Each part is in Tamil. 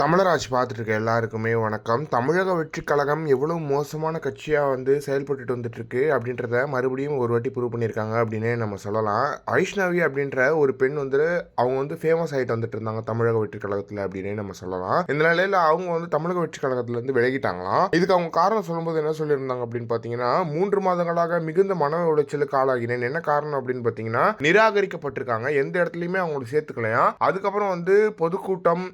தமிழராஜ் பார்த்துட்ருக்க எல்லாருக்குமே வணக்கம். தமிழக வெற்றி கழகம் எவ்வளோ மோசமான கட்சியாக வந்து செயல்பட்டுட்டு வந்துட்டுருக்கு அப்படின்றத மறுபடியும் ஒரு வாட்டி ப்ரூவ் பண்ணியிருக்காங்க அப்படின்னு நம்ம சொல்லலாம். வைஷ்ணவி அப்படின்ற ஒரு பெண் வந்து அவங்க வந்து ஃபேமஸ் ஆகிட்டு வந்துட்டு இருந்தாங்க தமிழக வெற்றி கழகத்தில் அப்படின்னு நம்ம சொல்லலாம். இந்த நிலையில் அவங்க வந்து தமிழக வெற்றி கழகத்துலேருந்து விலகிட்டாங்களாம். இதுக்கு அவங்க காரணம் சொல்லும்போது என்ன சொல்லியிருந்தாங்க அப்படின்னு பார்த்தீங்கன்னா மூன்று மாதங்களாக மிகுந்த மன உளைச்சலுக்கு ஆளாகினேன். என்ன காரணம் அப்படின்னு பார்த்தீங்கன்னா நிராகரிக்கப்பட்டிருக்காங்க. எந்த இடத்துலையுமே அவங்களை சேர்த்துக்கலையா அதுக்கப்புறம் வந்து பொதுக்கூட்டம்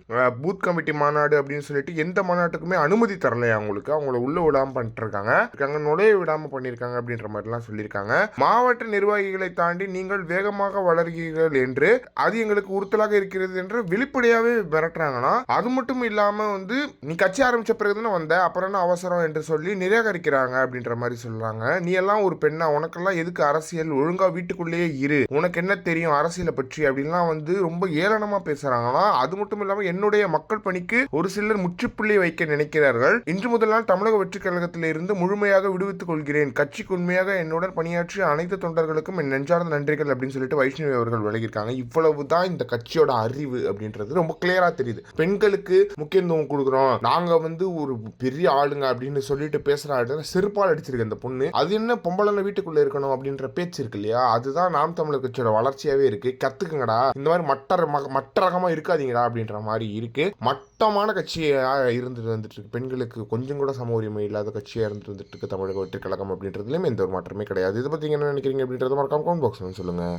பூத் கமிட்டி மாநாடு அப்படின்னு சொல்லிட்டு எந்த மாநாட்டுக்குமே அனுமதி தரலையா அவங்களுக்கு? அவங்கள உள்ள விடாம பண்ணிட்டு இருக்காங்க நுழைய விடாம பண்ணியிருக்காங்க அப்படின்ற மாதிரிலாம் சொல்லியிருக்காங்க. மாவட்ட நிர்வாகிகளை தாண்டி நீங்கள் வேகமாக வளர்கிறீர்கள் என்று அது எங்களுக்கு உறுத்தலாக இருக்கிறது என்று வெளிப்படையாவே மிரட்டுறாங்கன்னா அது மட்டும் இல்லாம வந்து நீ கட்சி ஆரம்பிச்ச பிறகு தானே வந்த அப்புறம் என்ன அவசரம்? என்று சொல்லி நிராகரிக்கிறாங்க அப்படின்ற மாதிரி சொல்றாங்க. நீ எல்லாம் ஒரு பெண்ணா? உனக்கெல்லாம் எதுக்கு அரசியல்? ஒழுங்கா வீட்டுக்குள்ளேயே இரு. உனக்கு என்ன தெரியும் அரசியலை பற்றி? அப்படின்லாம் வந்து ரொம்ப ஏளனமா பேசுறாங்கன்னா அது மட்டும் இல்லாம என்னுடைய மக்கள் பணிக்கு ஒரு சிலர் முற்றுப்புள்ளி வைக்க நினைக்கிறார்கள். இன்று முதல் நாள் தமிழக வெற்றி கழகத்தில் இருந்து முழுமையாக விடுவித்துக் கொள்கிறேன். கட்சிக்கு உண்மையாக என்னுடன் பணியாற்றிய அனைத்து தொண்டர்களுக்கும் என் நெஞ்சார்ந்த நன்றிகள் அப்படின்னு சொல்லிட்டு வைஷ்ணவி அவர்கள் விலகியிருக்காங்க இவ்வளவு தான் இந்த கட்சியோட அறிவு அப்படின்றது. ரொம்ப கிளியரா தெரியுது. பெண்களுக்கு முக்கியத்துவம் கொடுக்குறோம். நாங்க வந்து ஒரு பெரிய ஆளுங்க அப்படின்னு சொல்லிட்டு பேசுற ஆளுங்க செருப்பால் அடிச்சிருக்கு இந்த பொண்ணு. அது என்ன பொம்பளை வீட்டுக்குள்ள இருக்கணும் அப்படின்ற பேச்சு இருக்கு இல்லையா? அதுதான் நாம் தமிழர் கட்சியோட வளர்ச்சியாவே இருக்கு. கத்துக்குங்கடா. இந்த மாதிரி மற்ற மற்ற ரகமா இருக்காதீங்கடா அப்படின்ற மாதிரி இருக்கு. மட்டமான கட்சியாக இருந்துட்டு வந்துட்டுருக்கு. பெண்களுக்கு கொஞ்சம் கூட சம உரிமை இல்லாத கட்சியாக இருந்துட்டு வந்துட்டுருக்கு தமிழக வெற்றி கழகம் அப்படின்றதுலேயுமே எந்த ஒரு மாற்றமே கிடையாது. இதை பற்றி என்ன நினைக்கிறீங்க அப்படின்றத மறக்காம கமெண்ட் பாக்ஸ் சொல்லுங்கள்